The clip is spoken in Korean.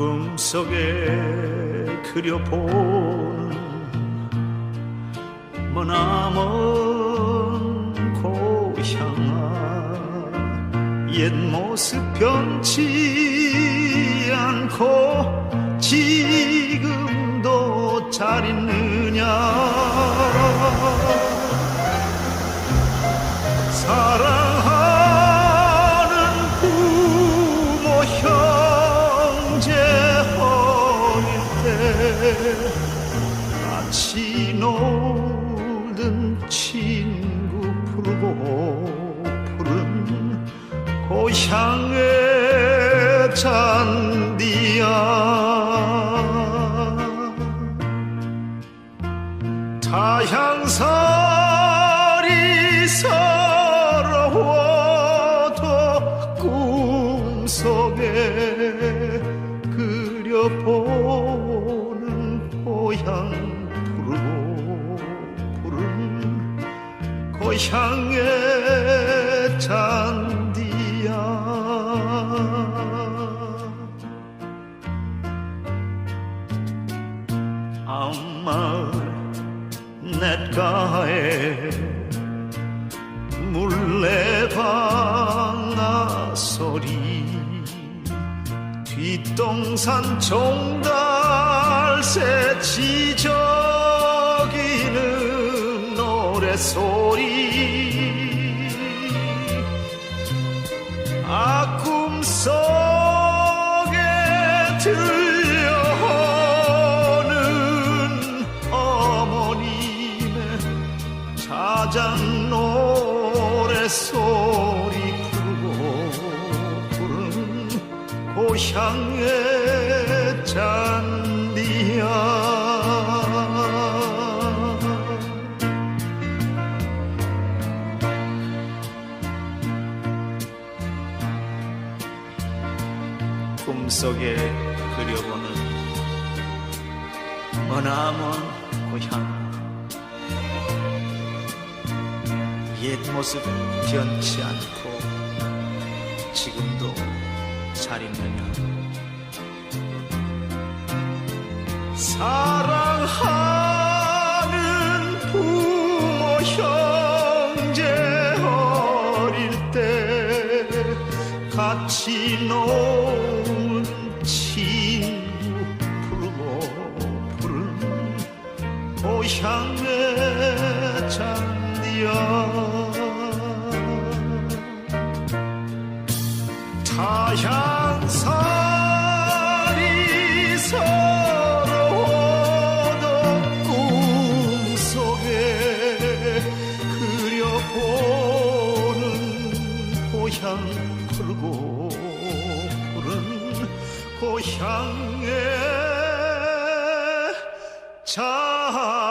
꿈속에 그려본 머나먼 고향아 옛 모습 변치 않고 지금도 잘 있느냐 같이 놀던 친구 부르고 푸른 고향의 잔디야. 타향살 향의 잔디야. 아마 냇가에 물레방아 소리 뒷동산 종달새 노래 소리. 아 꿈속에 들려오는 어머님의 자장 노래 소리 부르고 부른 고향의 잔 꿈속에 그려보는 머나먼 고향. 옛 모습 변치 않고 지금도 잘 있느냐? 사랑하는 부모 형제 어릴 때 같이 논 향의 잔디야 타향살이 서러워도 꿈속에 그려보는 고향 풀고 푸른 고향의 잔디야